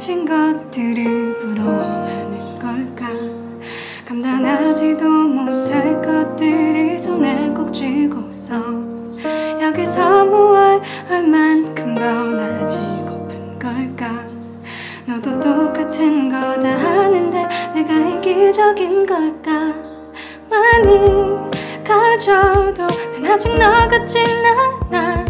거친 것들을 부러워하는 걸까? 감당하지도 못할 것들을 손에 꼭 쥐고서 여기서 무얼 얼만큼 더 나지고픈 걸까? 너도 똑같은 거다 하는데 내가 이기적인 걸까? 많이 가져도 난 아직 너 같진 않아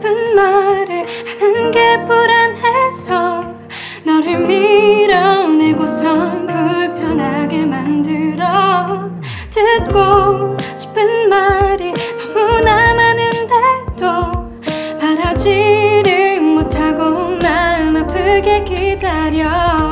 싶은 말을 하는 게 불안해서 너를 밀어내고선 불편하게 만들어 듣고 싶은 말이 너무나 많은데도 바라지를 못하고 마음 아프게 기다려